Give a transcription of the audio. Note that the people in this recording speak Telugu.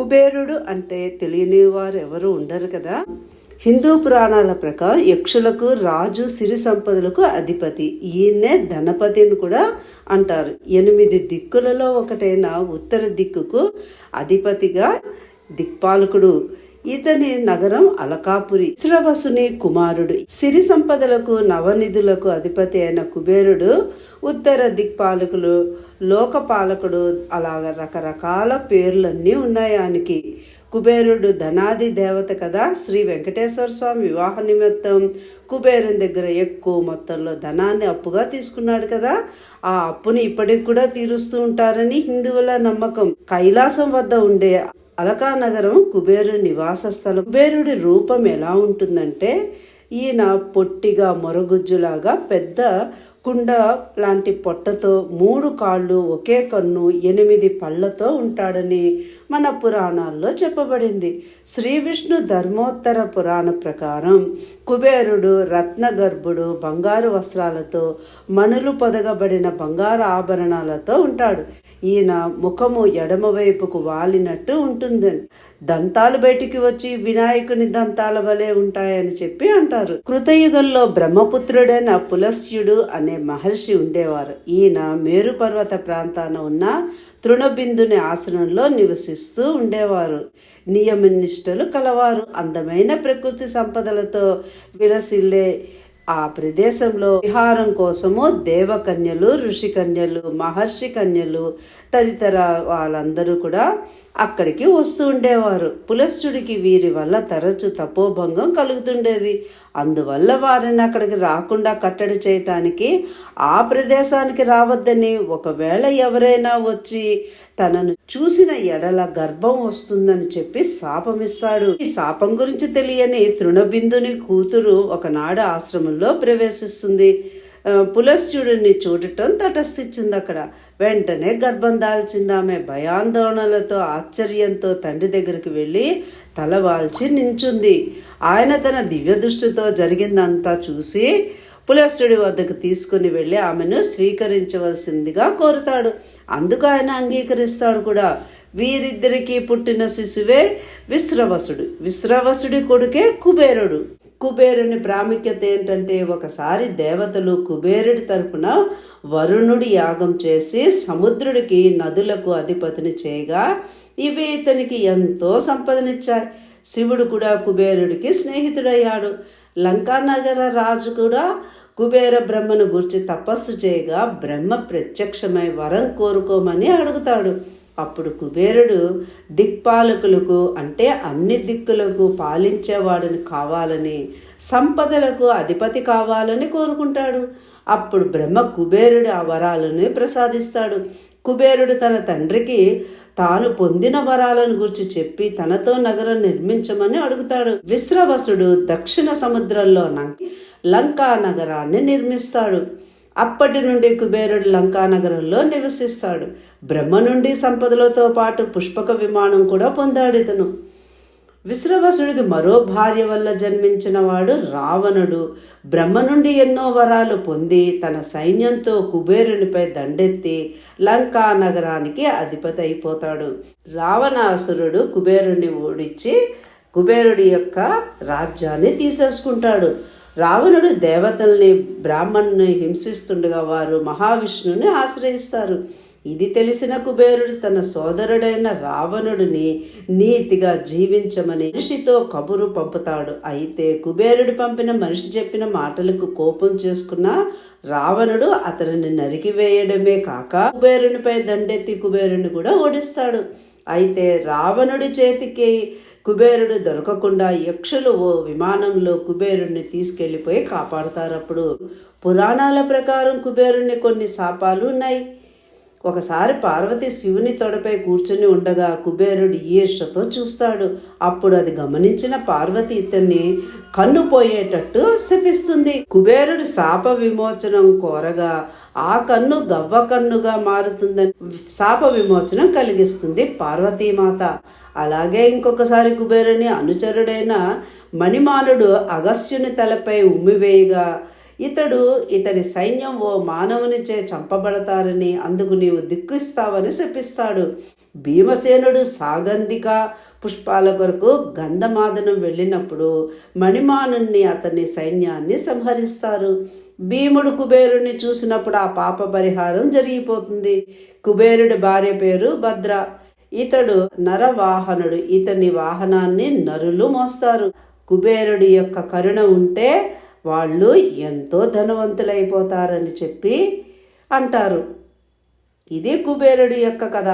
కుబేరుడు అంటే తెలియని వారు ఎవరు ఉండరు కదా. హిందూ పురాణాల ప్రకారం యక్షులకు రాజు సిరి సంపదలకు అధిపతి. ఈయన్నే ధనపతిని కూడా అంటారు. ఎనిమిది దిక్కులలో ఒకటైన ఉత్తర దిక్కుకు అధిపతిగా దిక్పాలకుడు. ఇతని నగరం అలకాపురి. ఇస్రవసుని కుమారుడు. సిరి సంపదలకు నవనిధులకు అధిపతి అయిన కుబేరుడు ఉత్తర దిక్పాలకులు లోకపాలకుడు అలాగ రకరకాల పేర్లన్నీ ఉన్నాయి ఆయనకి. కుబేరుడు ధనాది దేవత కదా. శ్రీ వెంకటేశ్వర స్వామి వివాహ నిమిత్తం కుబేరుని దగ్గర ఎక్కువ మొత్తంలో ధనాన్ని అప్పుగా తీసుకున్నాడు కదా. ఆ అప్పుని ఇప్పటికి కూడా తీరుస్తూ ఉంటారని హిందువుల నమ్మకం. కైలాసం వద్ద ఉండే అలకానగరం కుబేరుడి కుబేరు నివాస స్థలం. కుబేరుడి రూపం ఎలా ఉంటుందంటే ఈయన పొట్టిగా మొరగుజ్జులాగా పెద్ద కుండ లాంటి పొట్టతో మూడు కాళ్ళు ఒకే కన్ను ఎనిమిది పళ్ళతో ఉంటాడని మన పురాణాల్లో చెప్పబడింది. శ్రీ విష్ణు ధర్మోత్తర పురాణ ప్రకారం కుబేరుడు రత్నగర్భుడు బంగారు వస్త్రాలతో మణులు పొదగబడిన బంగారు ఆభరణాలతో ఉంటాడు. ఈయన ముఖము ఎడమవైపుకు వాలినట్టు ఉంటుందని దంతాలు బయటికి వచ్చి వినాయకుని దంతాల వలె ఉంటాయని చెప్పి అంటారు. కృతయుగంలో బ్రహ్మపుత్రుడైన పులస్యుడు అనే అనే మహర్షి ఉండేవారు. ఈయన మేరు పర్వత ప్రాంతాన ఉన్న తృణబిందుని ఆసనంలో నివసిస్తూ ఉండేవారు. నియమనిష్టలు కలవారు. అందమైన ప్రకృతి సంపదలతో విలసిల్లే ఆ ప్రదేశంలో విహారం కోసము దేవకన్యలు ఋషికన్యలు మహర్షి కన్యలు తదితర వాళ్ళందరూ కూడా అక్కడికి వస్తూ ఉండేవారు. పులస్సుడికి వీరి వల్ల తరచు తపోభంగం కలుగుతుండేది. అందువల్ల వారిని అక్కడికి రాకుండా కట్టడి చేయటానికి ఆ ప్రదేశానికి రావద్దని ఒకవేళ ఎవరైనా వచ్చి తనను చూసిన ఎడల గర్భం వస్తుందని చెప్పి శాపమిస్తాడు. ఈ శాపం గురించి తెలియని తృణబిందుని కూతురు ఒకనాడు ఆశ్రమంలో ప్రవేశిస్తుంది. పులస్త్యుడిని చూడటం తటస్థించింది అక్కడ. వెంటనే గర్భం దాల్చింది ఆమె. భయాందోళనలతో ఆశ్చర్యంతో తండ్రి దగ్గరికి వెళ్ళి తల వాల్చి నించుంది. ఆయన తన దివ్య దృష్టితో జరిగిందంతా చూసి పులస్తుడి వద్దకు తీసుకుని వెళ్ళి ఆమెను స్వీకరించవలసిందిగా కోరుతాడు. అందుకు ఆయన అంగీకరిస్తాడు కూడా. వీరిద్దరికీ పుట్టిన శిశువే విశ్రవసుడు. విశ్రవసుడి కొడుకే కుబేరుడు. కుబేరుని ప్రాముఖ్యత ఏంటంటే ఒకసారి దేవతలు కుబేరుడి తరపున వరుణుడి యాగం చేసి సముద్రుడికి నదులకు అధిపతిని చేయగా ఇవి ఇతనికి ఎంతో సంపదనిచ్చాయి. శివుడు కూడా కుబేరుడికి స్నేహితుడయ్యాడు. లంకానగర రాజు కూడా కుబేర బ్రహ్మను గురించి తపస్సు చేయగా బ్రహ్మ ప్రత్యక్షమై వరం కోరుకోమని అడుగుతాడు. అప్పుడు కుబేరుడు దిక్పాలకులకు అంటే అన్ని దిక్కులకు పాలించేవాడిని కావాలని సంపదలకు అధిపతి కావాలని కోరుకుంటాడు. అప్పుడు బ్రహ్మ కుబేరుడు ఆ వరాలను ప్రసాదిస్తాడు. కుబేరుడు తన తండ్రికి తాను పొందిన వరాలను గురించి చెప్పి తనతో నగరం నిర్మించమని అడుగుతాడు. విశ్రవసుడు దక్షిణ సముద్రంలో నంకి లంకా నగరాన్ని నిర్మిస్తాడు. అప్పటి నుండి కుబేరుడు లంకా నగరంలో నివసిస్తాడు. బ్రహ్మ నుండి సంపదలతో పాటు పుష్పక విమానం కూడా పొందాడు ఇతను. విశ్రవసుడికి మరో భార్య వల్ల జన్మించినవాడు రావణుడు. బ్రహ్మ నుండి ఎన్నో వరాలు పొంది తన సైన్యంతో కుబేరునిపై దండెత్తి లంకా నగరానికి అధిపతి అయిపోతాడు. రావణాసురుడు కుబేరుని ఓడించి కుబేరుడి యొక్క రాజ్యాన్ని తీసేసుకుంటాడు. రావణుడు దేవతల్ని బ్రాహ్మణ్ణి హింసిస్తుండగా వారు మహావిష్ణువుని ఆశ్రయిస్తారు. ఇది తెలిసిన కుబేరుడు తన సోదరుడైన రావణుడిని నీతిగా జీవించమని మనిషితో కబురు పంపుతాడు. అయితే కుబేరుడు పంపిన మనిషి చెప్పిన మాటలకు కోపం చేసుకున్న రావణుడు అతనిని నరికివేయడమే కాక కుబేరునిపై దండెత్తి కుబేరుని కూడా ఓడిస్తాడు. అయితే రావణుడి చేతికి కుబేరుడు దొరకకుండా యక్షులు ఓ విమానంలో కుబేరుణ్ణి తీసుకెళ్ళిపోయి కాపాడుతారప్పుడు పురాణాల ప్రకారం కుబేరుణ్ణి కొన్ని శాపాలు ఉన్నాయి. ఒకసారి పార్వతి శివుని తొడపై కూర్చుని ఉండగా కుబేరుడు ఈర్షతో చూస్తాడు. అప్పుడు అది గమనించిన పార్వతి ఇతన్ని కన్ను పోయేటట్టు శపిస్తుంది. కుబేరుడు శాప విమోచనం కోరగా ఆ కన్ను గవ్వ కన్నుగా మారుతుందని శాప విమోచనం కలిగిస్తుంది పార్వతీమాత. అలాగే ఇంకొకసారి కుబేరుని అనుచరుడైన మణిమానుడు అగస్యుని తలపై ఉమ్మివేయగా ఇతడు ఇతడి సైన్యం ఓ మానవునిచే చంపబడతారని అందుకు నీవు దిక్కు ఇస్తావని శపిస్తాడు. భీమసేనుడు సాగంధిక పుష్పాల కొరకు గంధమాదనం వెళ్ళినప్పుడు మణిమానుణ్ణి అతని సైన్యాన్ని సంహరిస్తారు. భీముడు కుబేరుణ్ణి చూసినప్పుడు ఆ పాప పరిహారం జరిగిపోతుంది. కుబేరుడి భార్య పేరు భద్ర. ఇతడు నరవాహనుడు. ఇతని వాహనాన్ని నరులు మోస్తారు. కుబేరుడి యొక్క కరుణ ఉంటే వాళ్ళు ఎంతో ధనవంతులైపోతారని చెప్పి అంటారు. ఇది కుబేరుడు యొక్క కథ.